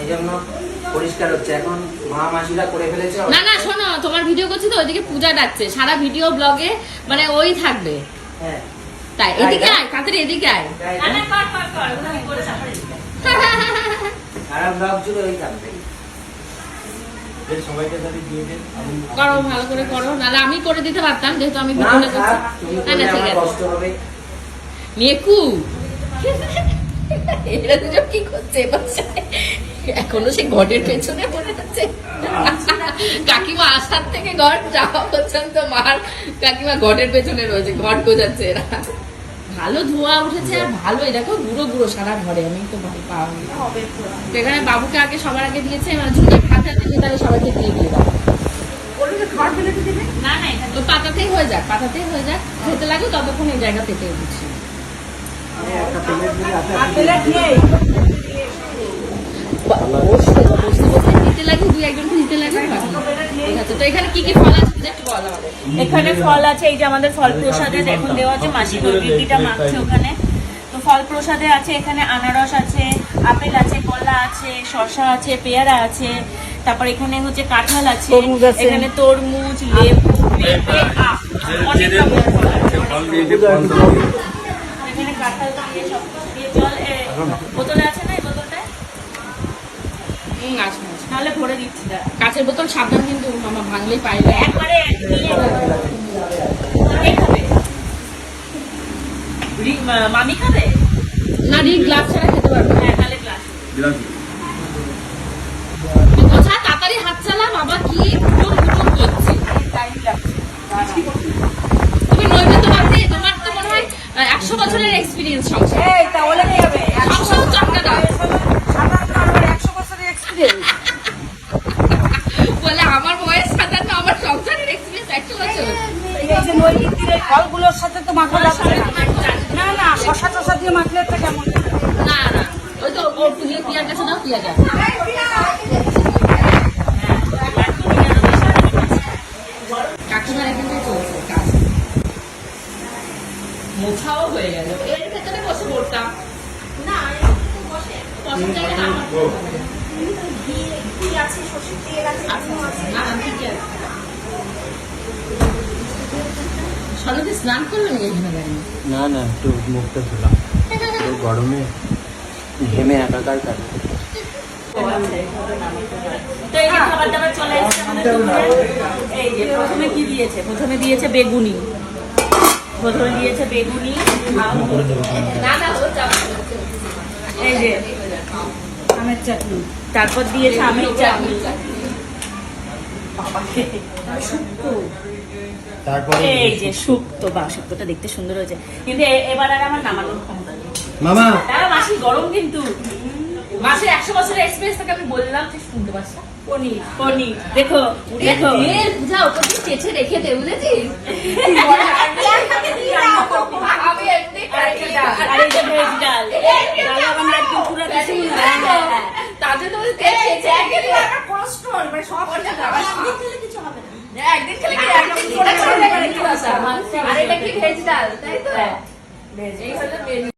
এই জন্য পরিষ্কার হচ্ছে। এখন মা মাসিরা করে ফেলেছে না না শোনো তোমার ভিডিও করছি তো ওইদিকে পূজা ডাকছে। সারা ভিডিও ব্লগে মানে ওই থাকবে। হ্যাঁ। তাই এদিকে আয় কাতারে এদিকে আয়। তাই না, না? না, কর, কর, কর, ওখানে করে তারপরে সারা ব্লগ জুড়ে ওই থাকবে সবাইকে তাহলে দিয়ে দেন আমি করো ভালো করে করো। নাহলে আমি করে দিতে পারতাম যেহেতু আমি না ভিডিওটা করছি। না না ঠিক আছে। কষ্ট এরা দুজন কি করছে? এখনও সে ঘটের পেছনে পড়ে আছে। কাকিমা আসার থেকে ঘট যাওয়া পর্যন্ত মার কাকিমা ঘটের পেছনে রয়েছে ঘট গোজাচ্ছে এরা। ভালো ধোয়া উঠেছে আর ভালোই। দেখো গুঁড়ো গুঁড়ো সারা ঘরে আমি তো ভালো পাওয়া এখানে বাবুকে আগে সবার আগে দিয়েছে এবার ঝুঁকে ফাঁকা দিলে তাহলে সবাইকে দিয়ে দিয়ে দাও না, না, তো পাতাতেই হয়ে যাক পাতাতেই হয়ে যাক। খেতে লাগে ততক্ষণ এই জায়গা পেতে দিচ্ছি। এখানে কি কি ফল আছে এই যে আমাদের ফল প্রসাদে এখন দেওয়া আছে মাসি নৈবেদ্যটা মাখছে ওখানে তো ফল প্রসাদে আছে এখানে আনারস আছে আপেল আছে কলা আছে শসা আছে পেয়ারা আছে তারপর এখানে হচ্ছে কাঁঠাল আছে এখানে তরমুজ লেবু পেঁপে, অনেক রকমের ফল আছে। এখানে কাঁঠাল দিয়ে সব দিয়ে জল বোতলে আছে না এই বোতলটা হুম, গাছ মাছ তাহলে ভরে দিচ্ছি। কাঁচের বোতল সাবধান কিন্তু মামা ভাঙলেই পাইবে একবারে মামি খাবে? না রি গ্লাস ছাড়া খেতে পারবে না। হ্যাঁ তাহলে গ্লাস দিলাম কি? কোথা তাড়াতাড়ি হাত চালা বাবা কি ফুটুম ফুটুম করছে টাইম লাগছে তুমি নৈবেদ্য ভাবতে তোমার তো মনে হয় একশো বছরের এক্সপিরিয়েন্স সংসার এই তাহলে কি হবে সবসময় চটকা দাও একশো বছরের এক্সপিরিয়েন্স বলে আমার বয়স সাতান্ন আমার সংসারের এক্সপিরিয়েন্স একশো বছর এই যে নৈমিত্তির এই ফলগুলোর সাথে তো মাখা যাচ্ছে না। না শশা টশা দিয়ে মাখলে একটা কেমন? না না ওই তো ওর পুলিয়া পিয়ার কাছে দাও পিয়া যাও কাকিমার এখানটায় চলছে কাজ। মোছাও হয়ে গেল। এর ভেতরে বসে পড়তাম। না বসে। বসার জায়গা না আমার। না, না, ঠিকই আছে। সনদে স্নান করল নাকি এখানে দাঁড়িয়ে না না একটু মুখটা ধুলাম। তো গরমে ঘেমে একাকার কাজ। প্রথমে কি দিয়েছে? প্রথমে দিয়েছে বেগুনি। প্রথমে দিয়েছে বেগুনি আম, না না ও যাবে এই যে আমের চাটনি। তারপর দিয়েছে আমের চাটনি। শুক্তো তারপরে এই যে শুক্তো বা শুক্তোটা দেখতে সুন্দর হয়েছে। কিন্তু এবার আর আমার নামানোর ক্ষমতা নেই। মামা! তারা মাসি গরম কিন্তু। মাসের একশো বছরের এক্সপিরিয়েন্স থেকে আমি বললাম যে শুনতে পারছ পনির। পনির। দেখো দেখো। পূজা ওপর চেঁচে রেখে দে বুঝেছিস আমি এমনি কাটছি না। আর এই যে ভেজ ডাল ডাল আবার নারকেল কুড়া দিছি তাতে তো তেল চেঁচে একে দিয়ে একটা প্রশ্ন, মানে সব ওটা খাবার। হ্যাঁ, একদিন খেলে কি একদম পারছ। আর এটা কি? ভেজ ডাল তাই তো? এই হলো মেনু